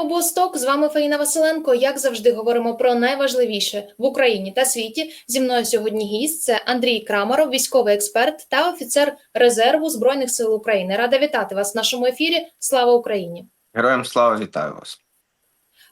Обосток. З вами Фаїна Василенко. Як завжди, говоримо про найважливіше в Україні та світі. Зі мною сьогодні гість це Андрій Крамаров, військовий експерт та офіцер резерву збройних сил України. Рада вітати вас в нашому ефірі. Слава Україні! Героям слава вітаю вас.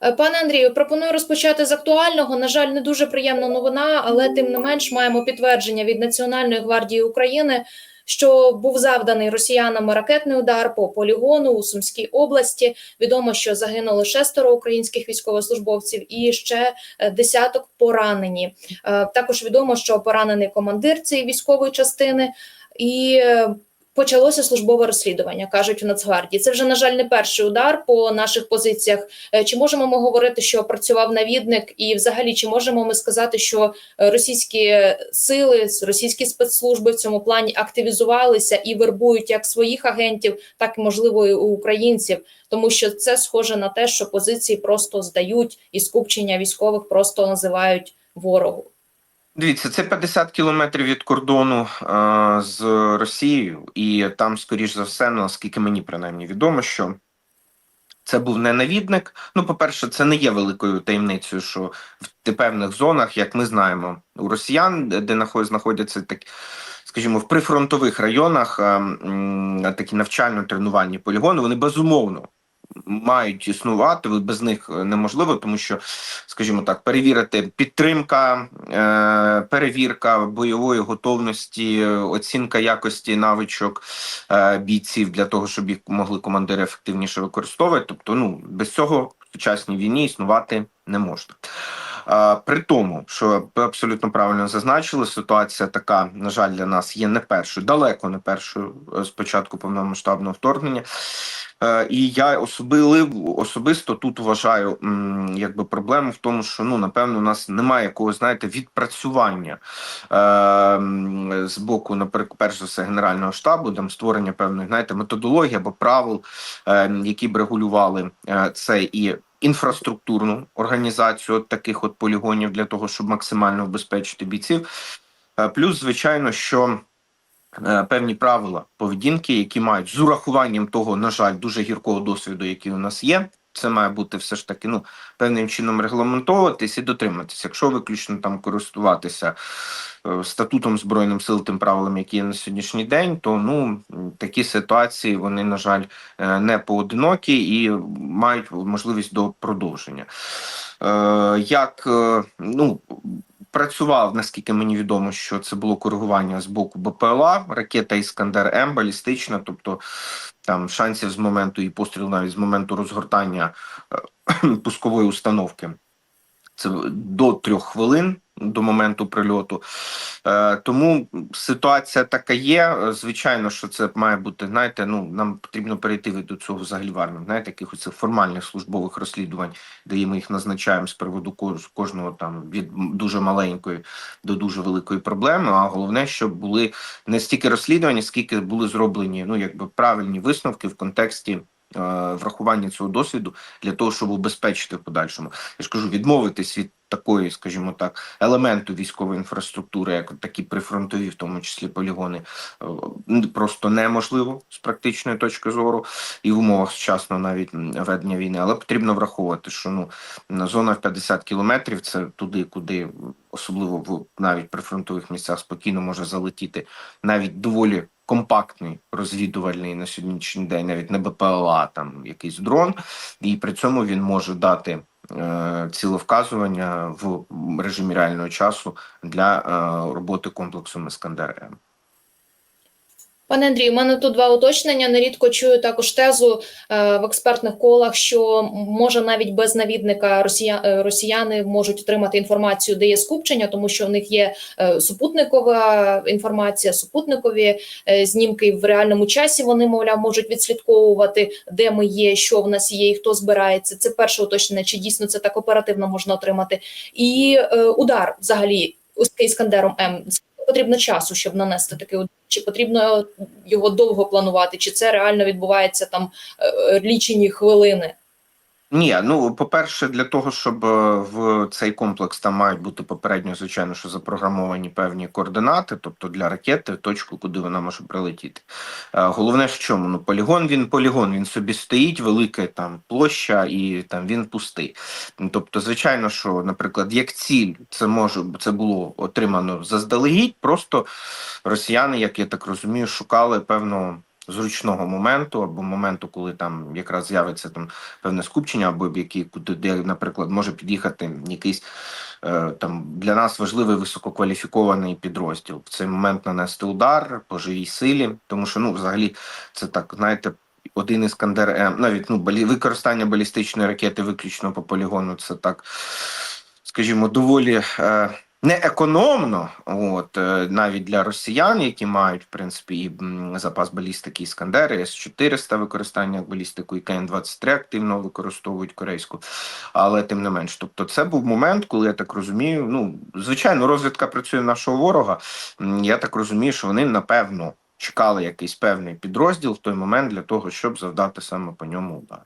Е, Пане Андрію, пропоную розпочати з актуального. На жаль, не дуже приємна новина, але тим не менш маємо підтвердження від Національної гвардії України, що був завданий росіянами ракетний удар по полігону у Сумській області. Відомо, що загинуло шестеро українських військовослужбовців і ще е, десяток поранені. Е, Також відомо, що поранений командир цієї військової частини і. Почалося службове розслідування, кажуть в Нацгвардії. Це вже на жаль не перший удар по наших позиціях. Е, Чи можемо ми говорити, що працював навідник, і взагалі чи можемо ми сказати, що е, російські сили, російські спецслужби в цьому плані активізувалися і вербують як своїх агентів, так і можливо і українців, тому що це схоже на те, що позиції просто здають, і скупчення військових просто називають ворогу. Дивіться, це 50 кілометрів від кордону е, з Росією, і там, скоріш за все, наскільки мені принаймні відомо, що це був не навідник. Ну, по-перше, це не є великою таємницею, що в певних зонах, як ми знаємо, у росіян, де нахо- знаходяться так, скажімо, в прифронтових районах е, м, такі навчально-тренувальні полігони, вони безумовно. Мають існувати, без них неможливо, тому що, скажімо так, перевірити підтримка, е, перевірка бойової готовності, оцінка якості навичок е, бійців для того, щоб їх могли командири ефективніше використовувати. Тобто, ну без цього в сучасній війні існувати не можна. Е, При тому, що ви абсолютно правильно зазначили, ситуація така, на жаль, для нас є не першою, далеко не першою е, з початку повномасштабного вторгнення. Е, І я особливо особисто тут вважаю, якби проблему в тому, що ну напевно у нас немає якогось, знаєте, відпрацювання е, з боку, наприклад, перш за все, генерального штабу, там створення певної знаєте, методології або правил, е, які б регулювали е, це і інфраструктурну організацію от таких от полігонів для того, щоб максимально обезпечити бійців. Е, Плюс, звичайно, що е, певні правила поведінки, які мають з урахуванням того, на жаль, дуже гіркого досвіду, який у нас є. Це має бути все ж таки ну певним чином регламентовуватись і дотриматися. Якщо виключно там користуватися е, статутом збройним сил тим правилам, які є на сьогоднішній день, то ну такі ситуації вони на жаль е, не поодинокі і мають можливість до продовження. Е, Як ну працював, наскільки мені відомо, що це було коригування з боку БПЛА, ракета Іскандер М балістична, тобто там шансів з моменту і пострілу, навіть з моменту розгортання е, пускової установки. Це до трьох хвилин до моменту прильоту. Е, тому ситуація така є. Звичайно, що це має бути, знаєте, ну нам потрібно перейти від до цього взагалі в знаєте, якихось цих формальних службових розслідувань, де ми їх назначаємо з приводу кожного там від дуже маленької до дуже великої проблеми. А головне, щоб були не стільки розслідування, скільки були зроблені ну якби правильні висновки в контексті. е, Врахування цього досвіду для того, щоб убезпечити в подальшому, я ж кажу, відмовитись від такої, скажімо так, елементу військової інфраструктури, як такі прифронтові, в тому числі полігони, е, просто неможливо з практичної точки зору і в умовах сучасного навіть ведення війни. Але потрібно враховувати, що ну зона в 50 кілометрів це туди, куди особливо в навіть прифронтових місцях спокійно може залетіти навіть доволі. Компактний розвідувальний на сьогоднішній день, навіть не БПЛА, там якийсь дрон, і при цьому він може дати е, цілевказування в режимі реального часу для е, роботи комплексу М. Пане Андрію, у мене тут два уточнення. Нерідко чую також тезу е, в експертних колах, що може навіть без навідника росія, е, росіяни можуть отримати інформацію, де є скупчення, тому що в них є е, супутникова інформація, супутникові знімки в реальному часі. Вони мовляв можуть відслідковувати, де ми є, що в нас є, і хто збирається. Це перше уточнення. Чи дійсно це так оперативно можна отримати? І удар взагалі з іскандером М. Потрібно часу, щоб нанести такий удар? Чи потрібно його довго планувати, чи це реально відбувається там е, лічені хвилини? Ні, ну по-перше, для того, щоб е, в цей комплекс там мають бути попередньо, звичайно, що запрограмовані певні координати, тобто для ракети, точку, куди вона може прилетіти. Е, Головне в чому? Ну, полігон він полігон, він собі стоїть, велика там площа, і там він пустий. Тобто, звичайно, що, наприклад, як ціль, це може це було отримано заздалегідь. Просто росіяни, як я так розумію, шукали певного зручного моменту або моменту, коли там якраз з'явиться там певне скупчення, або які куди, де, наприклад, може під'їхати якийсь е, там для нас важливий висококваліфікований підрозділ. В цей момент нанести удар по живій силі, тому що ну, взагалі, це так, знаєте. Один іскандер М, навіть ну балі використання балістичної ракети виключно по полігону, це так, скажімо, доволі е, неекономно, от е, навіть для росіян, які мають в принципі і запас балістики Іскандери, С-400 використання як балістику і КН-23 активно використовують корейську, але тим не менш, тобто, це був момент, коли я так розумію. Ну звичайно, розвідка працює нашого ворога. Я так розумію, що вони напевно чекали якийсь певний підрозділ в той момент для того, щоб завдати саме по ньому удар.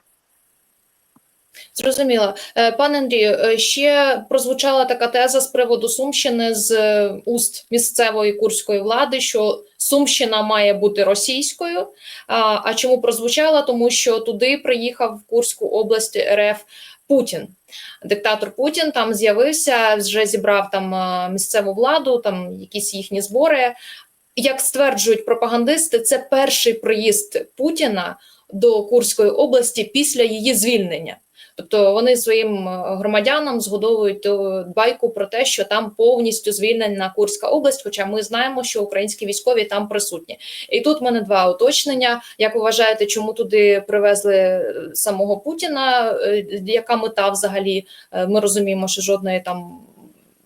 Зрозуміло. Е, Пане Андрію, е, ще прозвучала така теза з приводу Сумщини з е, уст місцевої курської влади, що Сумщина має бути російською. А, а чому прозвучала? Тому що туди приїхав в Курську область РФ Путін. Диктатор Путін там з'явився, вже зібрав там місцеву владу, там якісь їхні збори. Як стверджують пропагандисти, це перший приїзд Путіна до Курської області після її звільнення. Тобто вони своїм е, громадянам згодовують е, байку про те, що там повністю звільнена Курська область, хоча ми знаємо, що українські військові там присутні. І тут в мене два уточнення. Як вважаєте, чому туди привезли е, самого Путіна? Яка мета взагалі? Ми розуміємо, що жодної там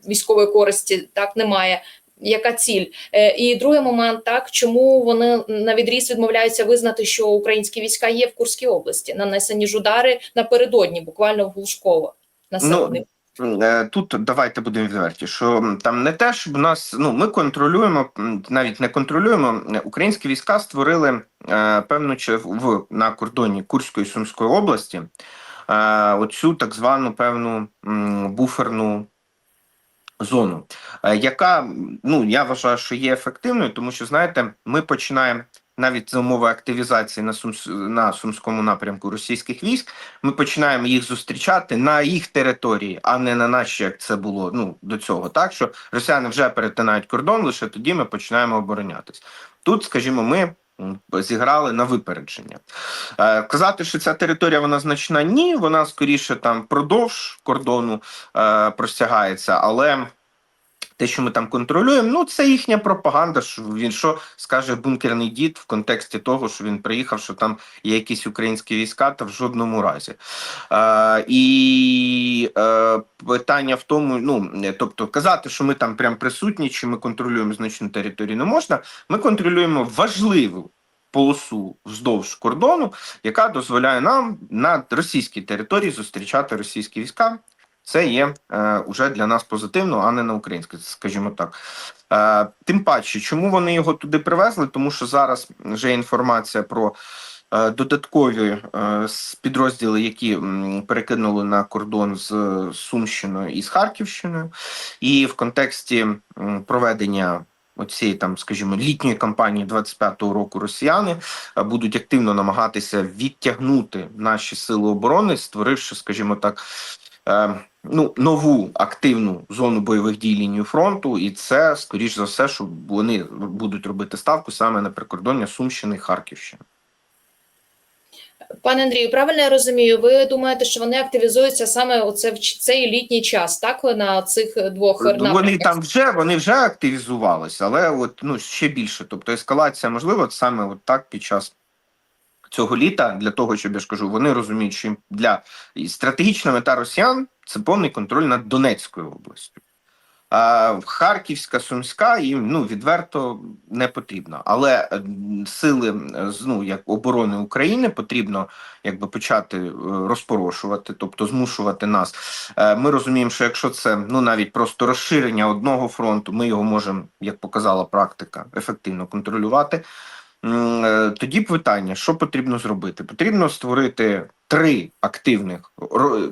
військової користі так немає. Яка ціль? Е, І другий момент, так чому вони на відріз відмовляються визнати, що українські війська є в Курській області, нанесені ж удари напередодні, буквально в Глушково населений. Е, Тут давайте будемо відверті, що там не те, щоб нас ну ми контролюємо, навіть не контролюємо. Українські війська створили е, певну в на кордоні Курської Сумської області е, оцю так звану певну м, буферну зону, е, яка ну я вважаю, що є ефективною, тому що знаєте, ми починаємо. Навіть за умови активізації на Сумс на сумському напрямку російських військ, ми починаємо їх зустрічати на їх території, а не на наші, як це було ну до цього. Так що росіяни вже перетинають кордон, лише тоді ми починаємо оборонятись. Тут, скажімо, ми зіграли на випередження. Е, казати, що ця територія вона значна, ні, вона скоріше там продовж кордону е, простягається, але. Те, що ми там контролюємо, ну це їхня пропаганда. Що він що скаже бункерний дід в контексті того, що він приїхав, що там є якісь українські війська, та в жодному разі. Е, і е, питання в тому, ну тобто казати, що ми там прям присутні, чи ми контролюємо значну територію, не можна. Ми контролюємо важливу полосу вздовж кордону, яка дозволяє нам на російській території зустрічати російські війська. Це є е, уже для нас позитивно, а не на українське, скажімо так. Е, тим паче, чому вони його туди привезли? Тому що зараз вже інформація про е, додаткові е, підрозділи, які перекинули на кордон з е, Сумщиною і з Харківщиною, і в контексті м, проведення. Оцієї там, скажімо, літньої кампанії 25-го року росіяни е, будуть активно намагатися відтягнути наші сили оборони, створивши, скажімо так, е, ну нову активну зону бойових дій лінію фронту, і це скоріш за все, що вони будуть робити ставку саме на прикордоння Сумщини і Харківщини. Пане Андрію, правильно я розумію? Ви думаєте, що вони активізуються саме оце в цей літній час, так на цих двох Вони там вже вони вже активізувалися, але от ну ще більше. Тобто ескалація можлива саме от так під час. Цього літа для того, щоб я ж кажу, вони розуміють, що для стратегічна мета росіян це повний контроль над Донецькою областю. А Харківська, Сумська їм ну відверто не потрібно. Але е, сили е, ну як оборони України потрібно якби почати е, розпорошувати, тобто змушувати нас. Ми розуміємо, що якщо це ну навіть просто розширення одного фронту, ми його можемо, як показала практика, ефективно контролювати. Е, Тоді питання: що потрібно зробити? Потрібно створити три активних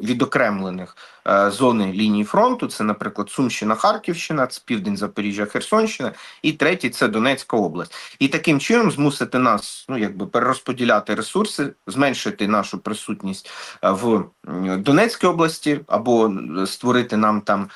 відокремлених е, зони лінії фронту. Це, наприклад, Сумщина, Харківщина, це південь Запоріжжя, Херсонщина, і третій це Донецька область. І таким чином змусити нас, ну якби перерозподіляти ресурси, зменшити нашу присутність е, в Донецькій області, або створити нам там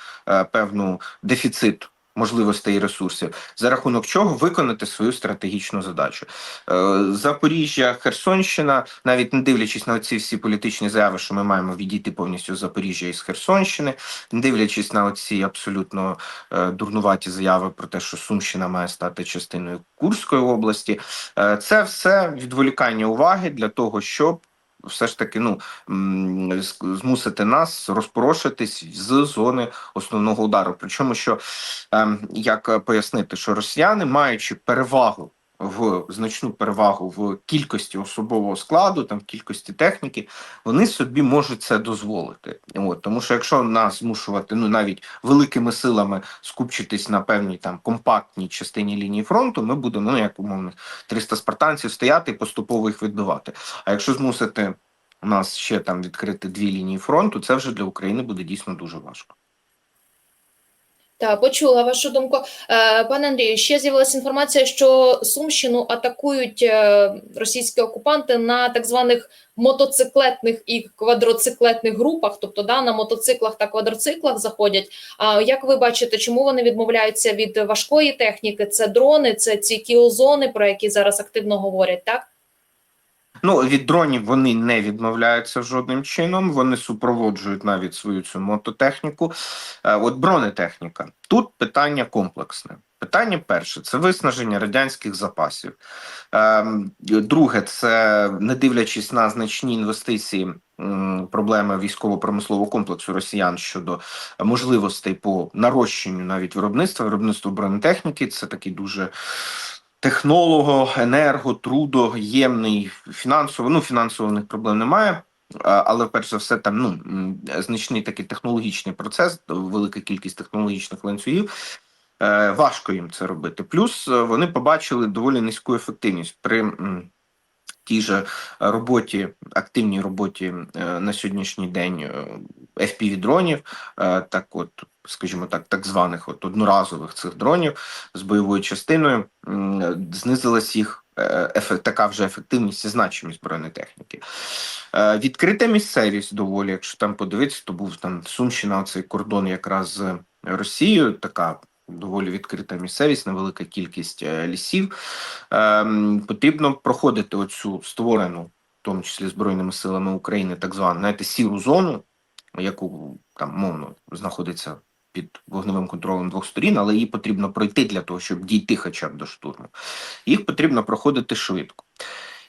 певну дефіцит. Можливостей і ресурсів, за рахунок чого виконати свою стратегічну задачу. Е, Запоріжжя, Херсонщина, навіть не дивлячись на ці всі політичні заяви, що ми маємо відійти повністю з Запоріжжя і з Херсонщини, не дивлячись на оці абсолютно е, дурнуваті заяви про те, що Сумщина має стати частиною Курської області, е, це все відволікання уваги для того, щоб. Все ж таки, ну змусити нас розпорошитись з зони основного удару. Причому, що ем, як пояснити, що росіяни, маючи перевагу в значну перевагу в кількості особового складу, там в кількості техніки, вони собі можуть це дозволити. От тому, що якщо нас змушувати, ну навіть великими силами скупчитись на певній там компактній частині лінії фронту, ми будемо ну як умовно 300 спартанців стояти і поступово їх відбивати. А якщо змусити нас ще там відкрити дві лінії фронту, це вже для України буде дійсно дуже важко. Так, почула вашу думку. Е, Пане Андрію, ще з'явилася інформація, що Сумщину атакують е, російські окупанти на так званих мотоциклетних і квадроциклетних групах, тобто да, на мотоциклах та квадроциклах заходять. А як ви бачите, чому вони відмовляються від важкої техніки? Це дрони, це ці кіозони, про які зараз активно говорять, так? Ну, від дронів вони не відмовляються жодним чином. Вони супроводжують навіть свою цю мототехніку. Е, От бронетехніка. Тут питання комплексне. Питання перше це виснаження радянських запасів. Ем, Друге, це не дивлячись на значні інвестиції. Проблеми військово-промислового комплексу росіян щодо можливостей по нарощенню навіть виробництва, виробництва бронетехніки. Це такий дуже технолого, енерго, трудоємний, фінансово. Ну, них проблем немає. Але перш за все, там ну значний такий технологічний процес, велика кількість технологічних ланцюгів. Е, важко їм це робити. Плюс е, вони побачили доволі низьку ефективність при тій же роботі, активній роботі е, на сьогоднішній день е, fpv дронів, е, так от, скажімо так, так званих от одноразових цих дронів з бойовою частиною, знизилась їх е, ефе- така вже ефективність і значимість бронетехніки. Відкрита місцевість доволі, якщо там подивитися, то був там Сумщина, цей кордон якраз з Росією, така доволі відкрита місцевість, невелика кількість е, лісів. Ем, Потрібно проходити оцю створену, в тому числі Збройними силами України, так звану, знаєте, сіру зону, яку там мовно знаходиться під вогневим контролем двох сторін, але її потрібно пройти для того, щоб дійти хоча б до штурму. Їх потрібно проходити швидко.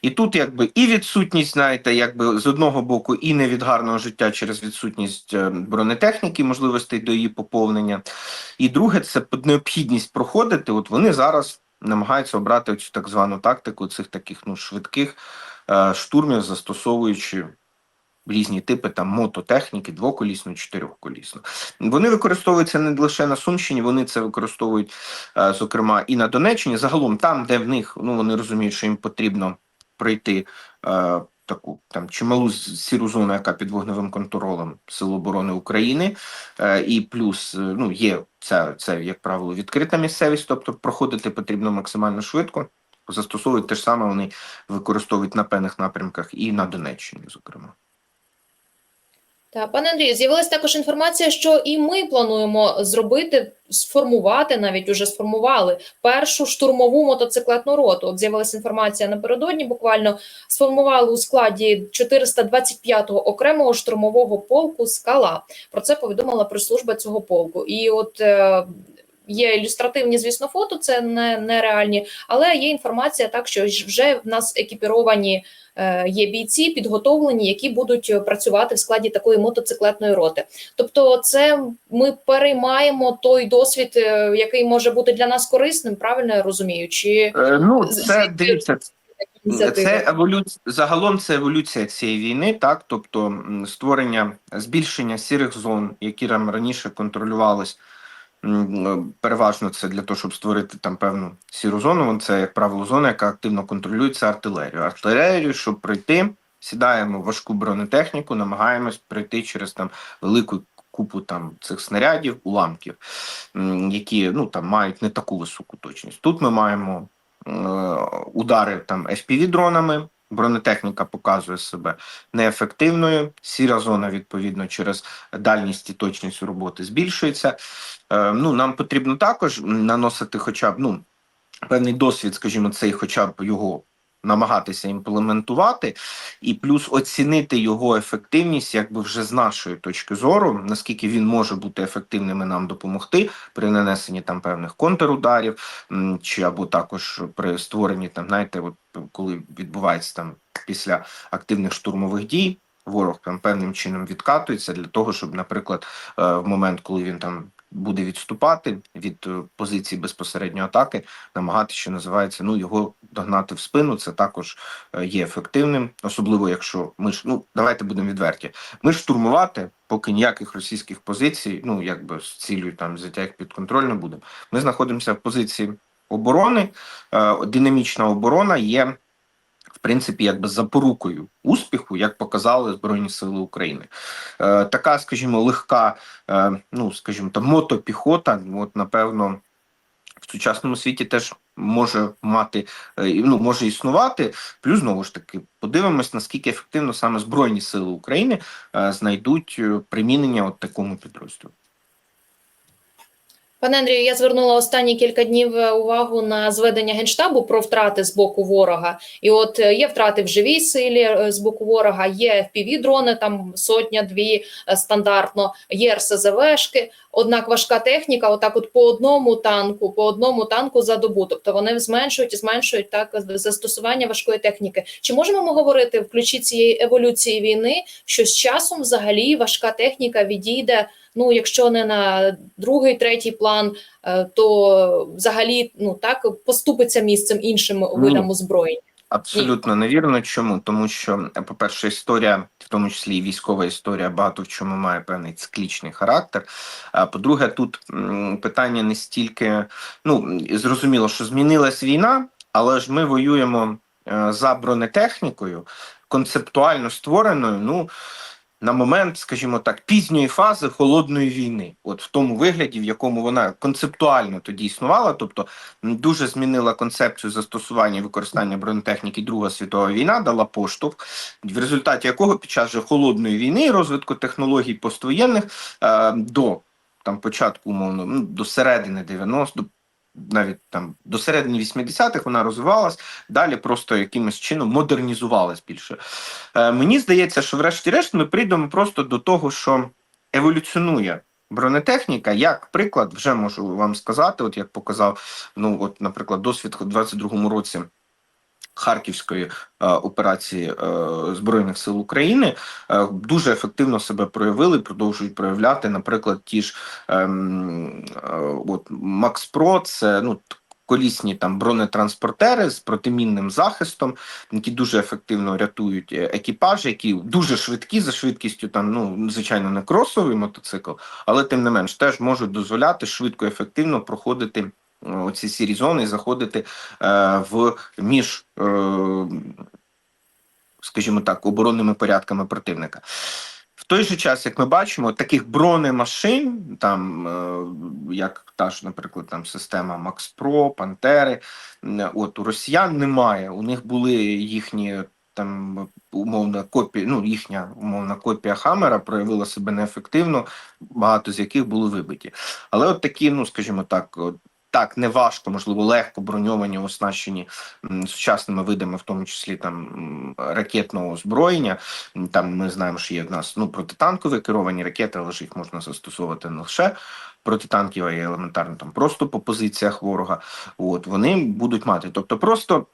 І тут, якби і відсутність, знаєте, якби з одного боку, і не від гарного життя через відсутність е, бронетехніки, можливостей до її поповнення. І друге, це необхідність проходити. От вони зараз намагаються обрати цю так звану тактику цих таких ну швидких е, штурмів, застосовуючи різні типи там мототехніки, двоколісну, чотирьохколісну. Вони використовуються не лише на Сумщині, вони це використовують, е, зокрема, і на Донеччині. Загалом, там, де в них ну вони розуміють, що їм потрібно пройти е, таку там чималу сіру зону, яка під вогневим контролем Сил оборони України, е, і плюс е, ну є це, це, як правило, відкрита місцевість, тобто проходити потрібно максимально швидко. Застосовують те ж саме, вони використовують на певних напрямках і на Донеччині, зокрема. Та пане Андрію, з'явилася також інформація, що і ми плануємо зробити, сформувати, навіть уже сформували першу штурмову мотоциклетну роту. От з'явилася інформація напередодні. Буквально сформували у складі 425-го окремого штурмового полку Скала. Про це повідомила прес-служба цього полку. І от е, є ілюстративні, звісно, фото, це не, не реальні, але є інформація так, що вже в нас екіпіровані є бійці, підготовлені, які будуть е, працювати в складі такої мотоциклетної роти. Тобто, це ми переймаємо той досвід, е, який може бути для нас корисним, правильно я розумію? Чи Е, ну, це дивіться. Це еволюція загалом. Це еволюція цієї війни, так тобто створення збільшення сірих зон, які там раніше контролювались е, Переважно це для того, щоб створити там певну сіру зону. Це, як правило, зона, яка активно контролюється артилерією. Артилерію, щоб пройти, сідаємо в важку бронетехніку, намагаємось пройти через там велику купу там цих снарядів, уламків, які ну там мають не таку високу точність. Тут ми маємо е, удари там fpv дронами. Бронетехніка показує себе неефективною. Сіра зона, відповідно, через дальність і точність роботи збільшується. Е, ну, нам потрібно також наносити, хоча б ну, певний досвід, скажімо, цей, хоча б його намагатися імплементувати, і плюс оцінити його ефективність, якби вже з нашої точки зору, наскільки він може бути ефективним і нам допомогти при нанесенні там певних контрударів, чи або також при створенні там, знаєте, от коли відбувається там після активних штурмових дій. Ворог там певним чином відкатується для того, щоб, наприклад, е, в момент, коли він там буде відступати від е, позиції безпосередньої атаки, намагатися, що називається, ну його догнати в спину. Це також е, є ефективним, особливо якщо ми ж ну давайте будемо відверті. Ми ж штурмувати, поки ніяких російських позицій, ну якби з цілею там взяття їх під контроль не будемо. Ми знаходимося в позиції оборони. Е, Динамічна оборона є. Принципі, якби запорукою успіху, як показали Збройні Сили України, е, така, скажімо, легка, е, ну скажімо, там мотопіхота, от напевно, в сучасному світі теж може мати е, ну може існувати. Плюс знову ж таки подивимось, наскільки ефективно саме Збройні Сили України е, знайдуть е, примінення от такому підрозділу. Пане Андрію, я звернула останні кілька днів е, увагу на зведення генштабу про втрати з боку ворога. І от е, є втрати в живій силі е, з боку ворога, є fpv дрони там сотня, дві стандартно, є РСЗВшки. Однак важка техніка, отак, от по одному танку, по одному танку за добу. Тобто вони зменшують і зменшують так застосування важкої техніки. Чи можемо ми говорити в ключі цієї еволюції війни, що з часом взагалі важка техніка відійде? Ну, якщо не на другий, третій план, е, то взагалі ну так поступиться місцем іншим видам озброєння. Абсолютно невірно. Чому? Тому що, е, по-перше, історія, в тому числі і військова історія, багато в чому має певний циклічний характер. А по-друге, тут питання не стільки, ну зрозуміло, що змінилась війна, але ж ми воюємо е, за бронетехнікою, концептуально створеною. Ну на момент, скажімо так, пізньої фази холодної війни, от в тому вигляді, в якому вона концептуально тоді існувала, тобто дуже змінила концепцію застосування і використання бронетехніки Друга світова війна, дала поштовх, в результаті якого під час же холодної війни і розвитку технологій поствоєнних е, до там початку умовно ну, до середини 90 навіть там до середини 80-х вона розвивалась, далі просто якимось чином модернізувалась більше. Е, мені здається, що врешті-решт ми прийдемо просто до того, що еволюціонує бронетехніка. Як приклад, вже можу вам сказати, от як показав, ну от, наприклад, досвід у 22-му році. Харківської е, операції е, збройних сил України е, дуже ефективно себе проявили, продовжують проявляти. Наприклад, ті ж ем, от Макс Про, це ну колісні там бронетранспортери з протимінним захистом, які дуже ефективно рятують екіпажі, які дуже швидкі за швидкістю, там ну звичайно не кросовий мотоцикл, але тим не менш теж можуть дозволяти швидко ефективно проходити. Е, Оці сірі зони і заходити е, в між, е, скажімо так, оборонними порядками противника. В той же час, як ми бачимо, таких бронемашин, там як та ж, наприклад, там система Макс Про, Пантери, от у росіян немає. У них були їхні там умовна копія, ну їхня умовна копія Хаммера проявила себе неефективно, багато з яких були вибиті. Але от такі, ну скажімо так, так не важко, можливо, легко броньовані, оснащені сучасними видами, в тому числі там ракетного озброєння. Там ми знаємо, що є в нас ну протитанкові керовані ракети, але ж їх можна застосовувати не лише протитанків, а й елементарно там просто по позиціях ворога. От вони будуть мати, тобто просто.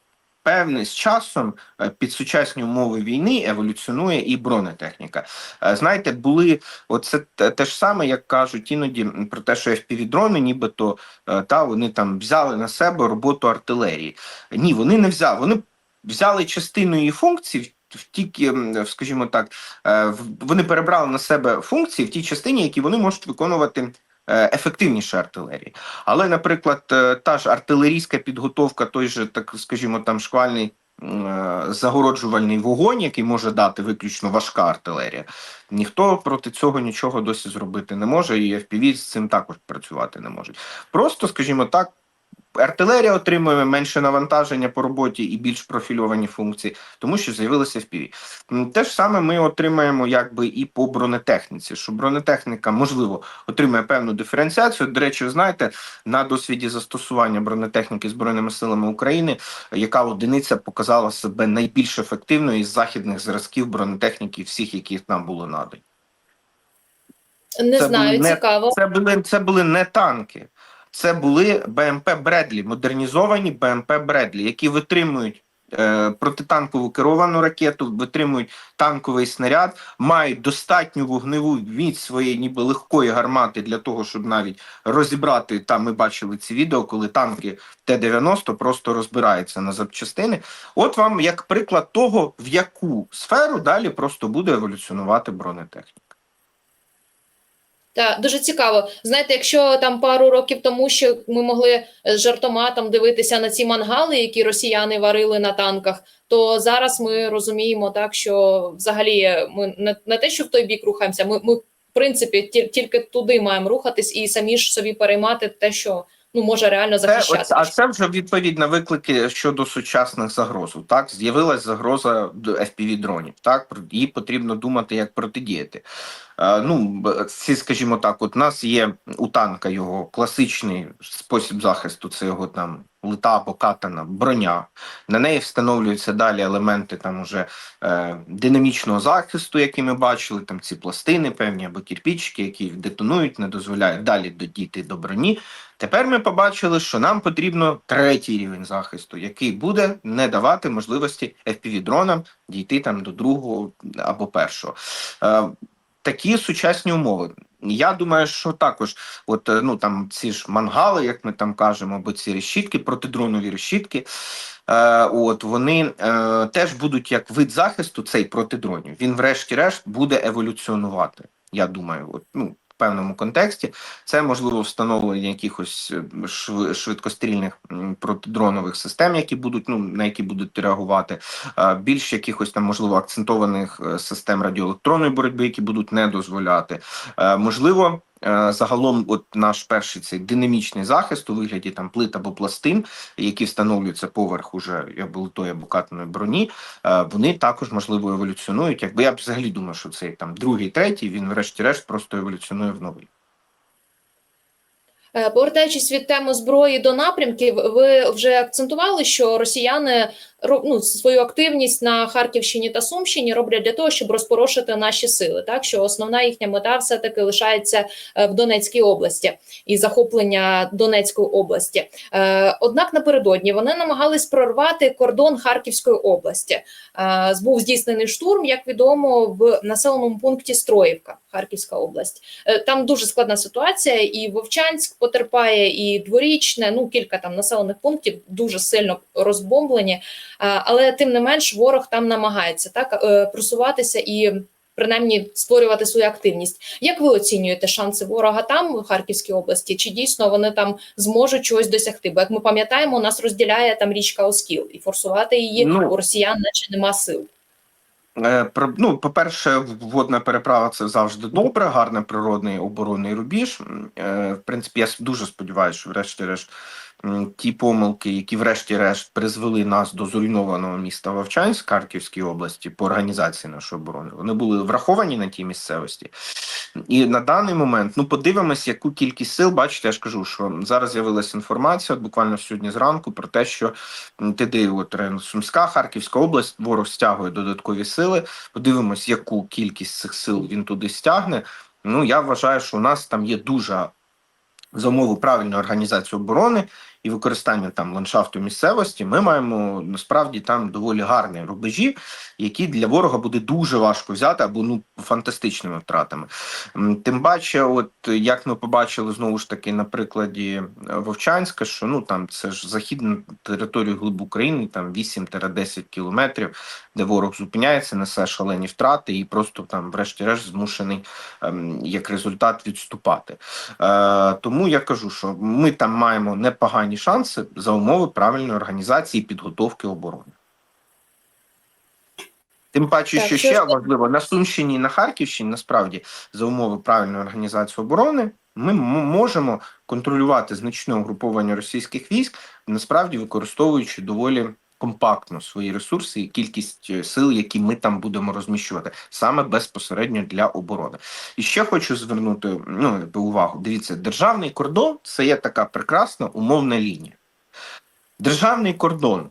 Певний з часом е, під сучасні умови війни еволюціонує і бронетехніка. Е, Знаєте, були оце те, ж саме, як кажуть іноді про те, що FPV-дрони нібито е, та вони там взяли на себе роботу артилерії. Ні, вони не взяли. Вони взяли частину її функцій. Тільки, скажімо так, вони перебрали на себе функції в тій частині, які вони можуть виконувати е, артилерії. Але, наприклад, е, та ж артилерійська підготовка, той же, так скажімо, там шквальний е, загороджувальний вогонь, який може дати виключно важка артилерія. Ніхто проти цього нічого досі зробити не може, і FPV з цим також працювати не можуть. Просто, скажімо так, артилерія отримує менше навантаження по роботі і більш профільовані функції, тому що з'явилися FPV. М, Те ж саме ми отримаємо якби і по бронетехніці, що бронетехніка, можливо, отримує певну диференціацію. До речі, знаєте, на досвіді застосування бронетехніки Збройними силами України, яка одиниця показала себе найбільш ефективною із західних зразків бронетехніки, всіх, яких нам було надані. Не Це знаю, були не- цікаво. Це були це були не танки, це були БМП Бредлі, модернізовані БМП Бредлі, які витримують е, протитанкову керовану ракету, витримують танковий снаряд, мають достатню вогневу від своєї ніби легкої гармати для того, щоб навіть розібрати там. Ми бачили ці відео, коли танки Т-90 просто розбираються на запчастини. От вам як приклад того, в яку сферу далі просто буде еволюціонувати бронетехніка. Так, дуже цікаво. Знаєте, якщо там пару років тому ще ми могли е, з жартома там дивитися на ці мангали, які росіяни варили на танках, то зараз ми розуміємо так, що взагалі ми не, не те, що в той бік рухаємося, ми, ми в принципі ті- тільки туди маємо рухатись і самі ж собі переймати те, що ну може реально Це, захищати. ось- а це вже відповідь на виклики щодо сучасних загроз. Так, з'явилась загроза до fpv дронів. Так, їй потрібно думати, як протидіяти. Е, ну, ці, скажімо так, от у нас є у танка його класичний спосіб захисту. Це його там лита або катана, броня. На неї встановлюються далі елементи там уже е, динамічного захисту, які ми бачили, там ці пластини певні або кірпічки, які детонують, не дозволяють далі дійти до броні. Тепер ми побачили, що нам потрібно третій рівень захисту, який буде не давати можливості FPV-дронам дійти там до другого або першого. Е, такі сучасні умови. Я думаю, що також, от е, ну там ці ж мангали, як ми там кажемо, або ці решітки, протидронові решітки. Е, от вони е, теж будуть як вид захисту, цей протидронів. Він, врешті-решт, буде еволюціонувати. Я думаю, от, ну, певному контексті. Це можливо встановлення якихось е, шв- швидкострільних протидронових систем, які будуть ну на які будуть реагувати. Більш якихось там можливо акцентованих е, систем радіоелектронної боротьби, які будуть не дозволяти. Е, Можливо, загалом, от наш перший цей динамічний захист у вигляді там плит або пластин, які встановлюються поверх уже або литої або катаної броні, е, вони також можливо еволюціонують. Якби я взагалі думав, що цей там другий, третій, він врешті-решт просто еволюціонує в новий. Е, Повертаючись від теми зброї до напрямків, ви вже акцентували, що росіяни ро- ну, свою активність на Харківщині та Сумщині роблять для того, щоб розпорошити наші сили. Так що основна їхня мета все таки лишається е, в Донецькій області і захоплення Донецької області. Е, Однак напередодні вони намагались прорвати кордон Харківської області. Е, Був здійснений штурм, як відомо, в населеному пункті Строївка, Харківська область. Там дуже складна ситуація, і Вовчанськ потерпає, і дворічне. Ну кілька там населених пунктів дуже сильно розбомблені. А, Але тим не менш, ворог там намагається так е, просуватися і принаймні створювати свою активність. Як ви оцінюєте шанси ворога там, в Харківській області? Чи дійсно вони там зможуть чогось досягти? Бо як ми пам'ятаємо, нас розділяє там річка Оскіл, і форсувати її Ну, у росіян, наче нема сил. Е, Ну, по-перше, водна переправа це завжди добре, гарний природний оборонний рубіж. Е, В принципі, я дуже сподіваюся, що врешті-решт ті помилки, які врешті-решт призвели нас до зруйнованого міста Вовчанськ Харківській області по організації нашої оборони, вони були враховані на тій місцевості. І на даний момент, ну подивимось, яку кількість сил. Бачите, я ж кажу, що зараз з'явилася інформація, от буквально сьогодні зранку, про те, що туди, от Сумська, Харківська область, ворог стягує додаткові сили. Подивимось, яку кількість цих сил він туди стягне. Ну я вважаю, що у нас там є дуже за умови правильної організації оборони і використання там ландшафту місцевості, ми маємо насправді там доволі гарні рубежі, які для ворога буде дуже важко взяти або ну фантастичними втратами. Тим паче, от як ми побачили знову ж таки на прикладі е, Вовчанська, що ну там це ж західна територія глиб України, там 8-10 кілометрів, де ворог зупиняється, несе шалені втрати, і просто там, врешті-решт, змушений ем, як результат відступати. Е, тому я кажу, що ми там маємо непогані шанси за умови правильної організації і підготовки оборони. Тим паче, Так, що ще що... важливо на Сумщині і на Харківщині, насправді, за умови правильної організації оборони, ми можемо контролювати значне угруповання російських військ, насправді використовуючи доволі компактно свої ресурси і кількість е, сил, які ми там будемо розміщувати, саме безпосередньо для оборони. І ще хочу звернути ну, увагу. Дивіться, державний кордон це є така прекрасна умовна лінія. Державний кордон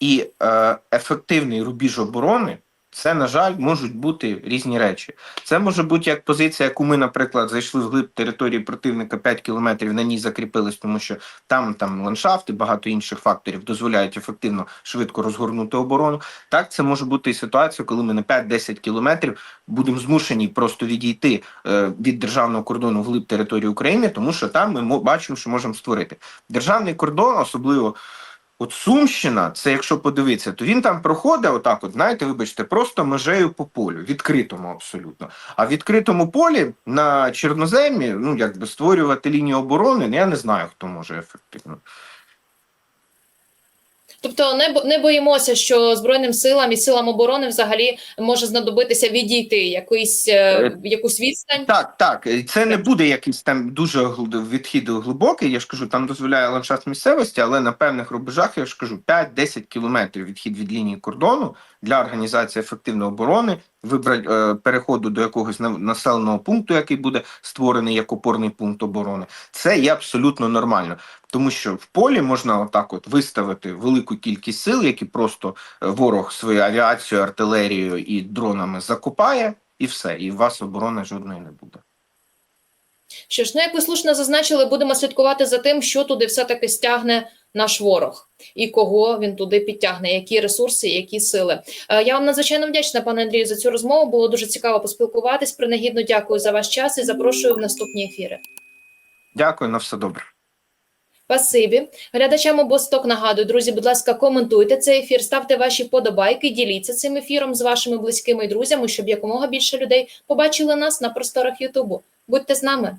і е, ефективний рубіж оборони. Це, на жаль, можуть бути різні речі. Це може бути як позиція, яку ми, наприклад, зайшли в глиб території противника 5 кілометрів, на ній закріпились, тому що там там ландшафт і багато інших факторів дозволяють ефективно швидко розгорнути оборону. Так, це може бути і ситуація, коли ми на 5-10 кілометрів будемо змушені просто відійти е, від державного кордону в глиб території України, тому що там ми бачимо, що можемо створити державний кордон, особливо. От Сумщина, це якщо подивитися, то він там проходить отак, от знаєте, вибачте, просто межею по полю, відкритому абсолютно. А в відкритому полі на чорноземі, ну якби створювати лінію оборони, я не знаю, хто може ефективно. Тобто не бо- не боїмося, що збройним силам і силам оборони взагалі може знадобитися відійти якийсь е, Е, якусь відстань. Так, так, це не буде якийсь там дуже відхід глибокий. Я ж кажу, там дозволяє ландшафт місцевості, але на певних рубежах я ж кажу 5-10 кілометрів відхід від лінії кордону для організації ефективної оборони, вибрати е, переходу до якогось населеного пункту, який буде створений як опорний пункт оборони. Це є абсолютно нормально, тому що в полі можна отак, от виставити велику кількість сил, які просто е, ворог своєю авіацією, артилерією і дронами закупає. І все, і у вас оборони жодної не буде. Що ж, ну як ви слушно зазначили, будемо слідкувати за тим, що туди все-таки стягне наш ворог і кого він туди підтягне, які ресурси, які сили. Е, Я вам надзвичайно вдячна, пане Андрію, за цю розмову. Було дуже цікаво поспілкуватись. Принагідно дякую за ваш час і запрошую в наступні ефіри. Дякую, на все добре. Спасибі. Глядачам обосток нагадую, друзі, будь ласка, коментуйте цей ефір, ставте ваші подобайки, діліться цим ефіром з вашими близькими і друзями, щоб якомога більше людей побачили нас на просторах Ютубу. Будьте з нами.